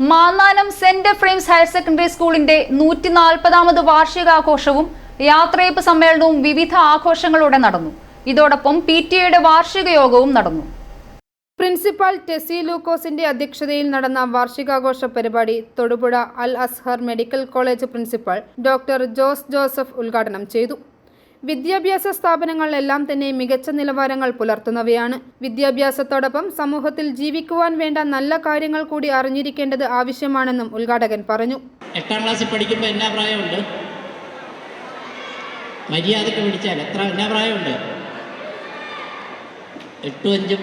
Mannanam Saint Ephrem's higher secondary സ്കൂളിന്റെ നൂറ്റി നാൽപ്പതാമത് വാർഷികാഘോഷവും യാത്രയപ്പ് സമ്മേളനവും വിവിധ ആഘോഷങ്ങളോടെ നടന്നു. ഇതോടൊപ്പം പി ടി എയുടെ വാർഷിക യോഗവും നടന്നു. പ്രിൻസിപ്പാൾ ടെസി ലൂക്കോസിന്റെ അധ്യക്ഷതയിൽ നടന്ന വാർഷികാഘോഷ പരിപാടി Thodupuzha Al Azhar medical college principal doctor Jose Joseph ഉദ്ഘാടനം ചെയ്തു. വിദ്യാഭ്യാസ സ്ഥാപനങ്ങളെല്ലാം തന്നെ മികച്ച നിലവാരങ്ങൾ പുലർത്തുന്നവയാണ്. വിദ്യാഭ്യാസത്തോടൊപ്പം സമൂഹത്തിൽ ജീവിക്കുവാൻ വേണ്ട നല്ല കാര്യങ്ങൾ കൂടി അറിഞ്ഞിരിക്കേണ്ടത് ആവശ്യമാണെന്നും ഉദ്ഘാടകൻ പറഞ്ഞു. എട്ടാം ക്ലാസ്സിൽ പഠിക്കുമ്പോൾ എന്നാ പ്രായമുണ്ട്? മര്യാദയ്ക്ക് പിടിച്ചാൽ എത്ര എന്നാ പ്രായമുണ്ട്? എട്ടും അഞ്ചും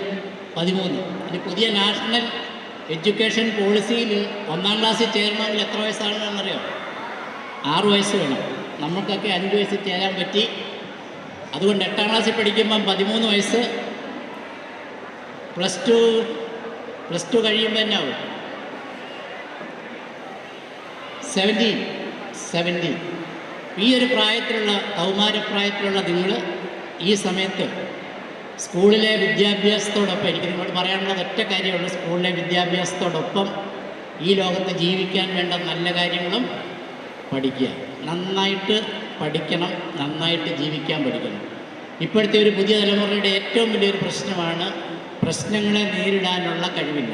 പതിമൂന്ന്. ഇനി പുതിയ നാഷണൽ എഡ്യൂക്കേഷൻ പോളിസിയിൽ ഒന്നാം ക്ലാസ്സിൽ ചേരണമെങ്കിൽ എത്ര വയസ്സാണെന്നറിയാം? ആറ് വയസ്സ് വേണം. നമുക്കൊക്കെ അഞ്ച് വയസ്സിൽ ചേരാൻ പറ്റി. അതുകൊണ്ട് എട്ടാം ക്ലാസ്സിൽ പഠിക്കുമ്പം പതിമൂന്ന് വയസ്സ് പ്ലസ് ടു പ്ലസ് ടു കഴിയുമ്പോൾ തന്നെ ആവും? സെവന്റീൻ സെവന്റീൻ ഈ ഒരു പ്രായത്തിലുള്ള കൗമാരപ്രായത്തിലുള്ള നിങ്ങൾ ഈ സമയത്ത് സ്കൂളിലെ വിദ്യാഭ്യാസത്തോടൊപ്പം എനിക്ക് നിങ്ങളോട് പറയാനുള്ളത് ഒറ്റ കാര്യമുള്ളൂ സ്കൂളിലെ വിദ്യാഭ്യാസത്തോടൊപ്പം ഈ ലോകത്ത് ജീവിക്കാൻ വേണ്ട നല്ല കാര്യങ്ങളും പഠിക്കുക. നന്നായിട്ട് പഠിക്കണം നന്നായിട്ട് ജീവിക്കാൻ പഠിക്കണം. ഇപ്പോഴത്തെ ഒരു പുതിയ തലമുറയുടെ ഏറ്റവും വലിയൊരു പ്രശ്നമാണ് പ്രശ്നങ്ങളെ നേരിടാനുള്ള കഴിവില്ല.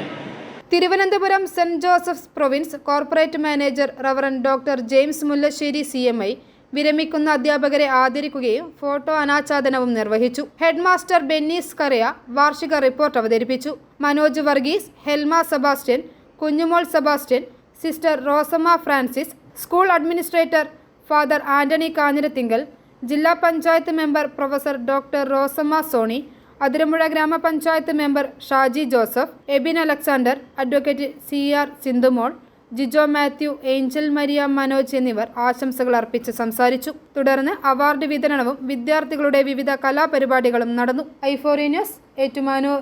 Thiruvananthapuram Saint Joseph's province corporate manager reverend doctor James Mullassery C M I വിരമിക്കുന്ന അധ്യാപകരെ ആദരിക്കുകയും ഫോട്ടോ അനാച്ഛാദനവും നിർവഹിച്ചു. ഹെഡ്മാസ്റ്റർ ബെന്നീസ് കറിയ വാർഷിക റിപ്പോർട്ട് അവതരിപ്പിച്ചു. Manoj Varghese Helma Sebastian Kunjumol Sebastian sister Rosamma Francis school administrator father Antony Kanjirathingal ജില്ലാ panchayat member professor doctor Rosamma Sony Athirampuzha grama panchayat member Shaji Joseph Ebin Alexander advocate C R Sindhumol Jijo Mathew Angel Maria Manoj എന്നിവർ ആശംസകൾ അർപ്പിച്ച് സംസാരിച്ചു. തുടർന്ന് award വിതരണവും വിദ്യാർത്ഥികളുടെ വിവിധ കലാപരിപാടികളും നടന്നു. ഐഫോറി ന്യൂസ് ഏറ്റുമാനൂർ.